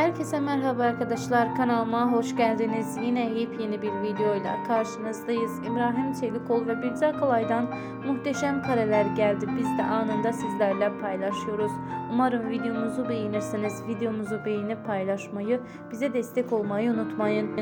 Herkese merhaba arkadaşlar kanalıma hoş geldiniz. Yine yepyeni bir videoyla karşınızdayız. İbrahim Çelikol ve Birce Akalay'dan muhteşem kareler geldi. Biz de anında sizlerle paylaşıyoruz. Umarım videomuzu beğenirsiniz. Videomuzu beğenip paylaşmayı, bize destek olmayı unutmayın.